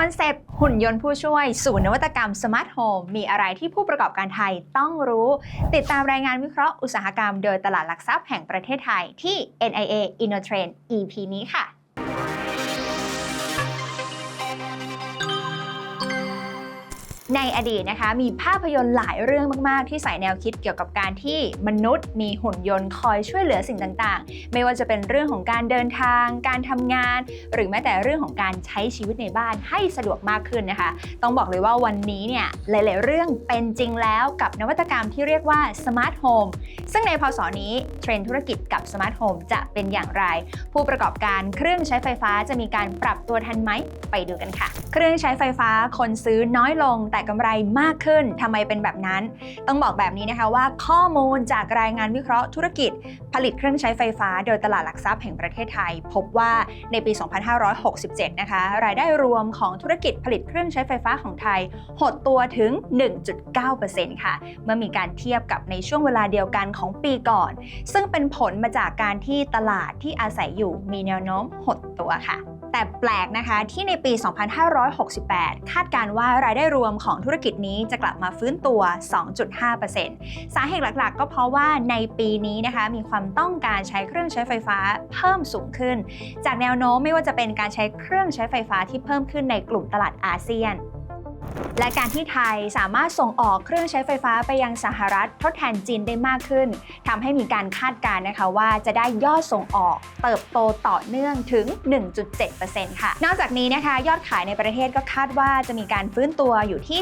คอนเซปต์หุ่นยนต์ผู้ช่วยสู่นวัตกรรมสมาร์ทโฮมมีอะไรที่ผู้ประกอบการไทยต้องรู้ ติดตามรายงานวิเคราะห์อุตสาหกรรมโดยตลาดหลักทรัพย์แห่งประเทศไทยที่ NIA InnoTrend EP นี้ค่ะ ในอดีตนะคะมีภาพยนตร์หลายเรื่องมาก ๆ ที่ใส่แนวคิดเกี่ยวกับการที่มนุษย์ มีหุ่นยนต์คอยช่วยเหลือสิ่งต่าง ๆ ไม่ว่าจะเป็นเรื่องของการเดินทาง การทำงาน หรือแม้แต่เรื่องของการใช้ชีวิตในบ้านให้สะดวกมากขึ้นนะคะ ต้องบอกเลยว่าวันนี้เนี่ยหลาย ๆ เรื่องเป็นจริงแล้วกับนวัตกรรมที่เรียกว่าสมาร์ทโฮมซึ่งในพศนี้เทรนธุรกิจกับสมาร์ทโฮมจะเป็นอย่างไร ผู้ประกอบการเครื่องใช้ไฟฟ้าจะมีการปรับตัวทันไหมไปดูกันค่ะ เครื่องใช้ไฟฟ้าคนซื้อน้อยลงแต่กำไรมากขึ้นทำไมเป็นแบบนั้น ต้องบอกแบบนี้นะคะว่าข้อมูลจากรายงานวิเคราะห์ธุรกิจ ผลิตเครื่องใช้ไฟฟ้า โดยตลาดหลักทรัพย์แห่งประเทศไทย พบว่าในปี 2567 นะคะ รายได้รวมของธุรกิจผลิตเครื่องใช้ไฟฟ้าของไทย หดตัวถึง 1.9%ค่ะ เมื่อมีการเทียบกับในช่วงเวลาเดียวกันของปีก่อน ซึ่งเป็นผลมาจากการที่ตลาดที่อาศัยอยู่มีแนวโน้มหดตัวค่ะ แต่แปลกนะคะที่ในปี 2568 คาดการว่ารายได้รวมของธุรกิจนี้จะกลับมาฟื้นตัว 2.5%สาเหตุหลักๆ ก็เพราะว่าในปีนี้นะคะมีความต้องการใช้เครื่องใช้ไฟฟ้าเพิ่มสูงขึ้น จากแนวโน้มไม่ว่าจะเป็นการใช้เครื่องใช้ไฟฟ้าที่เพิ่มขึ้นในกลุ่มตลาดอาเซียน และการที่ไทยสามารถส่งออกเครื่องใช้ไฟฟ้าไปยังสหรัฐทดแทนจีนได้มากขึ้นทำให้มีการคาดการณ์นะคะว่าจะได้ยอดส่งออกเติบโตต่อเนื่องถึง 1.7%ค่ะ นอกจากนี้นะคะ ยอดขายในประเทศก็คาดว่าจะมีการฟื้นตัวอยู่ที่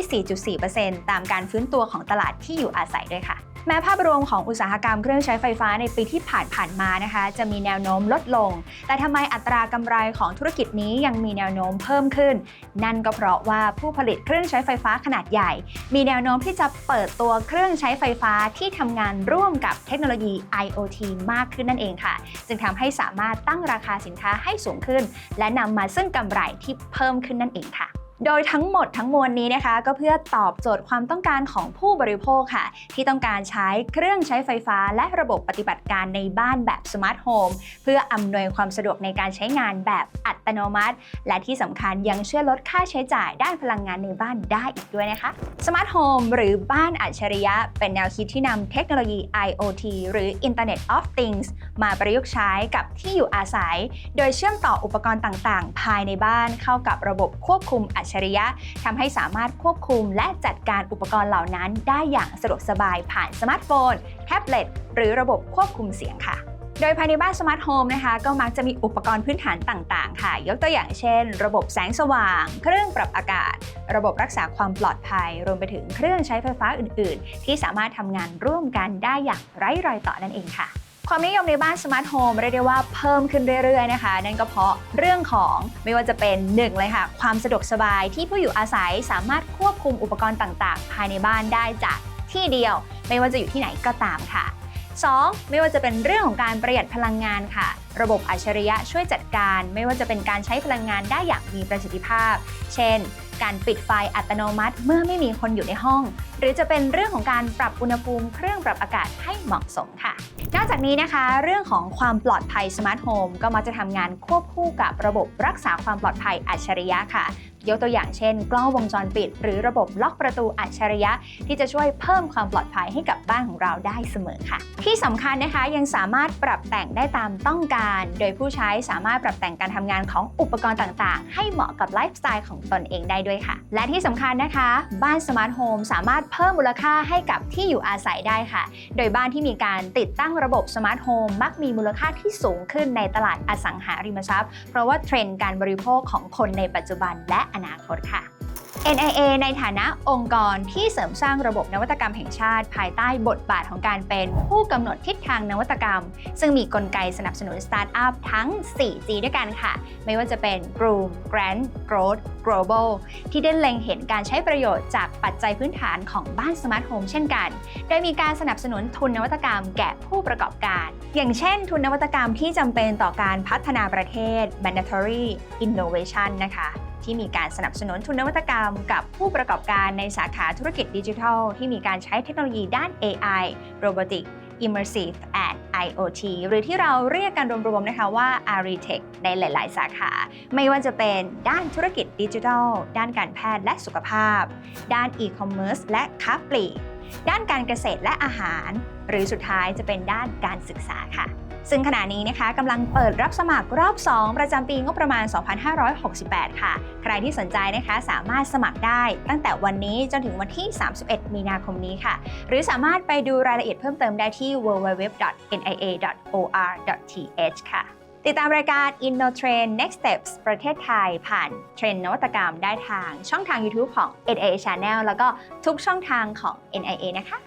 4.4%ตามการฟื้นตัวของตลาดที่อยู่อาศัยด้วยค่ะ แม้ภาพรวมของอุตสาหกรรมเครื่องใช้ไฟฟ้าในปีที่ผ่านผ่านๆมานะคะ จะมีแนวโน้มลดลง แต่ทำไมอัตรากำไรของธุรกิจนี้ยังมีแนวโน้มเพิ่มขึ้น นั่นก็เพราะว่าผู้ผลิตเครื่องใช้ไฟฟ้าขนาดใหญ่ มีแนวโน้มที่จะเปิดตัวเครื่องใช้ไฟฟ้าที่ทำงานร่วมกับเทคโนโลยี IoT มากขึ้นนั่นเองค่ะ จึงทำให้สามารถตั้งราคาสินค้าให้สูงขึ้น และนำมาซึ่งกำไรที่เพิ่มขึ้นนั่นเองค่ะ โดยทั้งหมดทั้งมวลนี้นะคะก็เพื่อตอบโจทย์ความต้องการของผู้บริโภคค่ะ ที่ต้องการใช้เครื่องใช้ไฟฟ้า และระบบปฏิบัติการในบ้านแบบสมาร์ทโฮมเพื่ออำนวยความสะดวกในการใช้งานแบบอัตโนมัติ และที่สำคัญยังช่วยลดค่าใช้จ่ายด้านพลังงานในบ้านได้อีกด้วยนะคะสมาร์ทโฮมหรือบ้านอัจฉริยะ เป็นแนวคิดที่นำเทคโนโลยี IoT หรือ Internet of Things มาประยุกต์ใช้กับที่อยู่อาศัย โดยเชื่อมต่ออุปกรณ์ต่างๆ ภายในบ้านเข้ากับระบบควบคุมอัจฉริยะทำให้สามารถควบคุมและจัดการอุปกรณ์เหล่านั้น ได้อย่างสะดวกสบายผ่านสมาร์ทโฟน แท็บเล็ต หรือระบบควบคุมเสียงค่ะโดยภายในบ้านสมาร์ทโฮมนะคะก็มักจะมีอุปกรณ์พื้นฐานต่างๆ ค่ะ ยกตัวอย่างเช่น ระบบแสงสว่าง เครื่องปรับอากาศ ระบบรักษาความปลอดภัย รวมไปถึงเครื่องใช้ไฟฟ้าอื่น ๆ ที่สามารถทำงานร่วมกันได้อย่างไร้รอยต่อนั่นเองค่ะ ความนิยมในบ้านสมาร์ทโฮมเรียกได้ว่าเพิ่มขึ้นเรื่อยๆนะคะ นั่นก็เพราะเรื่องของไม่ว่าจะเป็นหนึ่งเลยค่ะ ความสะดวกสบายที่ผู้อยู่อาศัยสามารถควบคุมอุปกรณ์ต่างๆ ภายในบ้านได้จากที่เดียว ไม่ว่าจะอยู่ที่ไหนก็ตามค่ะ 2. ไม่ว่าจะเป็นเรื่องของการประหยัดพลังงานค่ะ ระบบอัจฉริยะช่วยจัดการ ไม่ว่าจะเป็นการใช้พลังงานได้อย่างมีประสิทธิภาพ เช่น การปิดไฟอัตโนมัติเมื่อไม่มีคนอยู่ในห้อง หรือจะเป็นเรื่องของการปรับอุณหภูมิเครื่องปรับอากาศให้เหมาะสมค่ะ นอกจากนี้นะคะ เรื่องของความปลอดภัยสมาร์ทโฮมก็มักจะทำงานควบคู่กับระบบรักษาความปลอดภัยอัจฉริยะค่ะ ยกตัวอย่างเช่น กล้องวงจรปิด หรือระบบล็อกประตูอัจฉริยะ ที่จะช่วยเพิ่มความปลอดภัยให้กับบ้านของเราได้เสมอค่ะ ที่สำคัญนะคะยังสามารถปรับแต่งได้ตามต้องการ โดยผู้ใช้สามารถปรับแต่งการทำงานของอุปกรณ์ต่างๆ ให้เหมาะกับไลฟ์สไตล์ของตนเองได้ด้วยค่ะ และที่สำคัญนะคะ บ้านสมาร์ทโฮมสามารถเพิ่มมูลค่าให้กับที่อยู่อาศัยได้ค่ะ โดยบ้านที่มีการติดตั้งระบบสมาร์ทโฮมมักมีมูลค่าที่สูงขึ้นในตลาดอสังหาริมทรัพย์ เพราะว่าเทรนด์การบริโภคของคนในปัจจุบันและอนาคตค่ะ NIA ในฐานะองค์กรที่เสริมสร้างระบบนวัตกรรมแห่งชาติ ภายใต้บทบาทของการเป็นผู้กำหนดทิศทางนวัตกรรม ซึ่งมีกลไกสนับสนุนสตาร์ทอัพทั้ง 4G ด้วยกันค่ะ ไม่ว่าจะเป็น Groom Grant Growth Global ที่ได้เล็งเห็นการใช้ประโยชน์จากปัจจัยพื้นฐานของบ้านสมาร์ทโฮมเช่นกัน โดยมีการสนับสนุนทุนนวัตกรรมแก่ผู้ประกอบการ อย่างเช่น ทุนนวัตกรรมที่จำเป็นต่อการพัฒนาประเทศ mandatory innovation นะคะ ที่มีการสนับสนุนทุนนวัตกรรม กับผู้ประกอบการในสาขาธุรกิจดิจิทัล ที่มีการใช้เทคโนโลยีด้าน AI Robotic Immersive and IoT หรือที่เราเรียกกันรวมๆนะคะว่า Aritech ในหลาย ๆ สาขา ไม่ว่าจะเป็นด้านธุรกิจดิจิทัล ด้านการแพทย์และสุขภาพ ด้าน e-commerce และค้าปลีกด้านการเกษตรและอาหาร หรือสุดท้ายจะเป็นด้านการศึกษาค่ะ ซึ่งขณะนี้นะคะกำลังเปิดรับสมัครรอบ 2 ประจำปีงบประมาณ 2568 ค่ะ ใครที่สนใจนะคะสามารถสมัครได้ตั้งแต่วันนี้จนถึงวันที่ 31 มีนาคมนี้ค่ะ หรือสามารถไปดูรายละเอียดเพิ่มเติมได้ที่ www.nia.or.th ค่ะ ติดตามรายการ InnoTrend Next Steps ประเทศไทยผ่านเทรนนวัตกรรมได้ทางช่องทาง YouTube ของ NIA Channel แล้วก็ทุกช่องทางของ NIA นะคะ